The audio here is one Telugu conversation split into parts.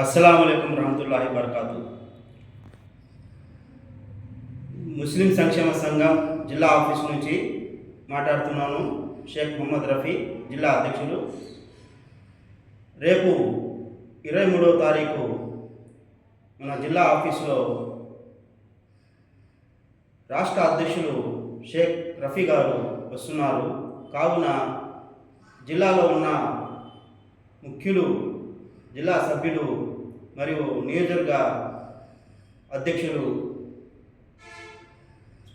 అస్సలం అయికం రహమతుల్లాహి బర్కాతు ముస్లిం సంక్షేమ సంఘం జిల్లా ఆఫీస్ నుంచి మాట్లాడుతున్నాను. షేక్ మొహమ్మద్ రఫీ జిల్లా అధ్యక్షులు. రేపు ఇరవై మూడవ తారీఖు మన జిల్లా ఆఫీసులో రాష్ట్ర అధ్యక్షులు షేక్ రఫీ గారు వస్తున్నారు. కావున జిల్లాలో ఉన్న ముఖ్యులు జిల్లా సభ్యులు మరియు నియోజకవర్గ అధ్యక్షులు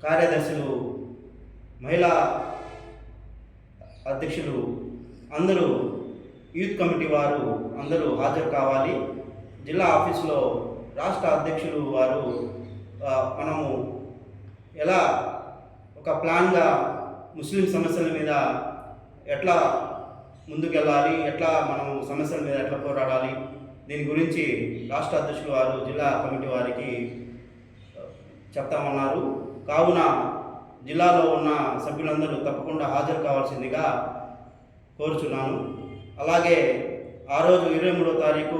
కార్యదర్శులు మహిళా అధ్యక్షులు అందరూ యూత్ కమిటీ వారు అందరూ హాజరు కావాలి. జిల్లా ఆఫీసులో రాష్ట్ర అధ్యక్షులు వారు మనము ఎలా ఒక ప్లాన్గా ముస్లిం సమస్యల మీద ఎట్లా ముందుకెళ్ళాలి ఎట్లా మనం సమస్యల మీద ఎట్లా పోరాడాలి దీని గురించి రాష్ట్ర అధ్యక్షులు వారు జిల్లా కమిటీ వారికి చెప్తామన్నారు. కావున జిల్లాలో ఉన్న సభ్యులందరూ తప్పకుండా హాజరు కావాల్సిందిగా కోరుచున్నాను. అలాగే ఆ రోజు ఇరవై మూడో తారీఖు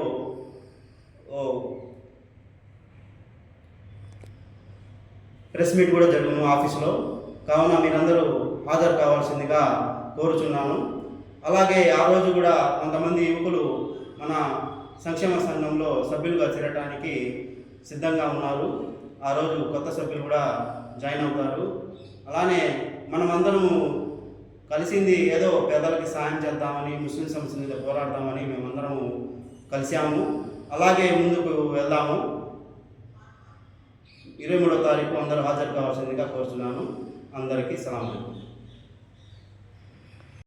ఓ ప్రెస్ మీట్ కూడా జరుగును ఆఫీసులో. కావున మీరందరూ హాజరు కావాల్సిందిగా కోరుచున్నాను. అలాగే ఆ రోజు కూడా కొంతమంది యువకులు మన సంక్షేమ సంఘంలో సభ్యులుగా చేరటానికి సిద్ధంగా ఉన్నారు. ఆ రోజు కొత్త సభ్యులు కూడా జాయిన్ అవుతారు. అలానే మనమందరము కలిసింది ఏదో పేదలకి సాయం చేద్దామని ముస్లిం సమస్య మీద పోరాడదామని మేమందరము కలిసాము అలాగే ముందుకు వెళ్దాము. ఇరవై మూడో తారీఖు అందరూ హాజరు కావాల్సిందిగా కోరుతున్నాను అందరికీ సలాం